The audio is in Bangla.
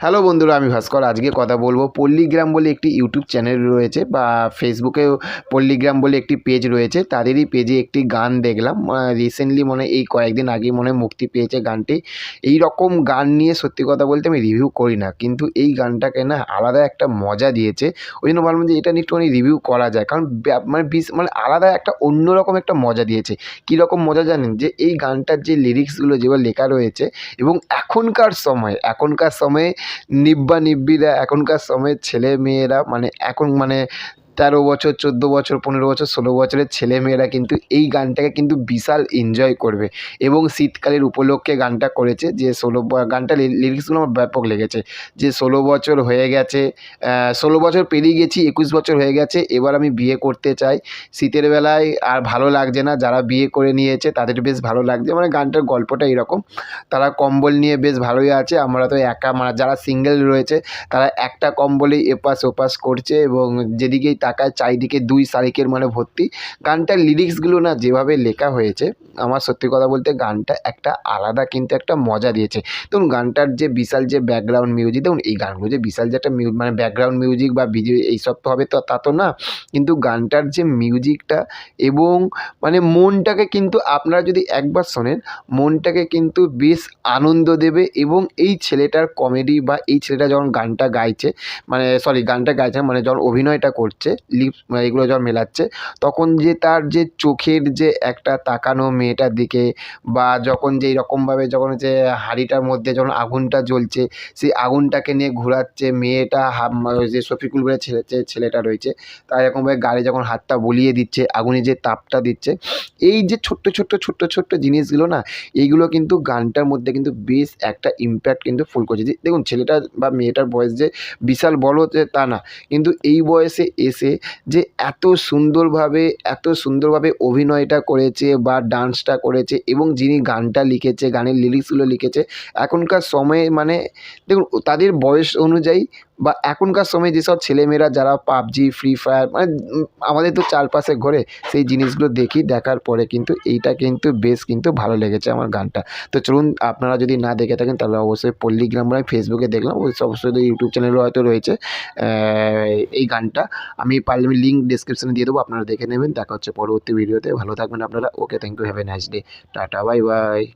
হ্যালো বন্ধুরা, আমি ভাস্কর। আজকে কথা বলব পল্লীগ্রাম বলে একটি ইউটিউব চ্যানেল রয়েছে বা ফেসবুকেও পল্লীগ্রাম বলে একটি পেজ রয়েছে। তাদেরই পেজে একটি গান দেখলাম। রিসেন্টলি মনে এই কয়েকদিন আগেই মনে মুক্তি পেয়েছে গানটি। এই রকম গান নিয়ে সত্যি কথা বলতে আমি রিভিউ করি না। কিন্তু এই গানটাকে না আলাদা একটা মজা দিয়েছে। ওই জন্য ভাবলাম যে এটা নিয়ে একটুখানি রিভিউ করা যায়। কারণ মানে বিশ মানে আলাদা একটা অন্যরকম একটা মজা দিয়েছে। কীরকম মজা জানেন? যে এই গানটার যে লিরিক্সগুলো যেগুলো লেখা রয়েছে এবং এখনকার সময়, এখনকার সময়ে নিব্বা নিব্বিরা এখনকার সময়ের ছেলে মেয়েরা মানে এখন মানে তেরো বছর, চোদ্দ বছর, পনেরো বছর, ষোলো বছরের ছেলে মেয়েরা কিন্তু এই গানটাকে কিন্তু বিশাল এনজয় করবে এবং শীতকালের উপলক্ষে গানটা করেছে যে ষোলো গানটা লিরিক্সগুলো আমার ব্যাপক লেগেছে। যে ষোলো বছর হয়ে গেছে ষোলো বছর পেরিয়ে গেছি, একুশ বছর হয়ে গেছে, এবার আমি বিয়ে করতে চাই। শীতের বেলায় আর ভালো লাগছে না, যারা বিয়ে করে নিয়েছে তাদের বেশ ভালো লাগছে। মানে গানটার গল্পটা এরকম। তারা কম্বল নিয়ে বেশ ভালোই আছে, আমরা তো একা মানে যারা সিঙ্গেল রয়েছে, তারা একটা কম্বলেই এপাশ ওপাশ করছে এবং যেদিকেই তাকায় চারিদিকে দুই শালিকের মানে ভর্তি। গানটার লিরিক্সগুলো না যেভাবে লেখা হয়েছে, আমার সত্যি কথা বলতে গানটা একটা আলাদা কিন্তু একটা মজা দিয়েছে। দেখুন গানটার যে বিশাল যে ব্যাকগ্রাউন্ড মিউজিক দেখুন এই গানগুলো যে বিশাল যে একটা মানে ব্যাকগ্রাউন্ড মিউজিক বা বিজে এইসব তো হবে তো, তা তো না। কিন্তু গানটার যে মিউজিকটা এবং মানে মনটাকে কিন্তু আপনারা যদি একবার শোনেন, মনটাকে কিন্তু বেশ আনন্দ দেবে এবং এই ছেলেটার কমেডি বা এই ছেলেটা যখন গানটা গাইছে মানে সরি গানটা গাইছে মানে যখন অভিনয়টা করছে লিপস এগুলো যখন মেলাচ্ছে, তখন যে তার যে চোখের যে একটা তাকানো মেয়েটার দিকে বা যখন যে রকমভাবে যখন যে হাঁড়িটার মধ্যে যখন আগুনটা জ্বলছে, সেই আগুনটাকে নিয়ে ঘোরাচ্ছে মেয়েটা হা যে শফিকুল বলে ছেলে ছেলেটা রয়েছে, তার এরকমভাবে গাড়ি যখন হাতটা বলিয়ে দিচ্ছে, আগুনে যে তাপটা দিচ্ছে, এই যে ছোট্ট ছোট্ট ছোট্ট ছোট্ট জিনিসগুলো না, এইগুলো কিন্তু গানটার মধ্যে কিন্তু বেশ একটা ইম্প্যাক্ট কিন্তু ফুল করছে। দেখুন ছেলেটা বা মেয়েটার বয়স যে বিশাল বড় হচ্ছে তা না, কিন্তু এই বয়সে এসে যে এত সুন্দরভাবে এত সুন্দরভাবে অভিনয়টা করেছে বা ডান্সটা করেছে এবং যিনি গানটা লিখেছে, গানের লিরিক্সগুলো লিখেছে, এখনকার সময়ে মানে দেখুন, তাদের বয়স অনুযায়ী বা এখনকার সময়ে যেসব ছেলেমেয়েরা যারা পাবজি ফ্রি ফায়ার মানে আমাদের তো চারপাশে ঘোরে, সেই জিনিসগুলো দেখি, দেখার পরে কিন্তু এইটা কিন্তু বেশ কিন্তু ভালো লেগেছে আমার গানটা। তো চলুন আপনারা যদি না দেখে থাকেন, তাহলে অবশ্যই পল্লীগ্রাম রায় ফেসবুকে দেখলাম অবশ্যই তো ইউটিউব চ্যানেলও হয়তো রয়েছে এই গানটা। আমি পারলে আমি লিঙ্ক ডিসক্রিপশনে দিয়ে দেবো, আপনারা দেখে নেবেন। দেখা হচ্ছে পরবর্তী ভিডিওতে ভালো থাকবেন আপনারা। Okay thank you have a nice day tata bye bye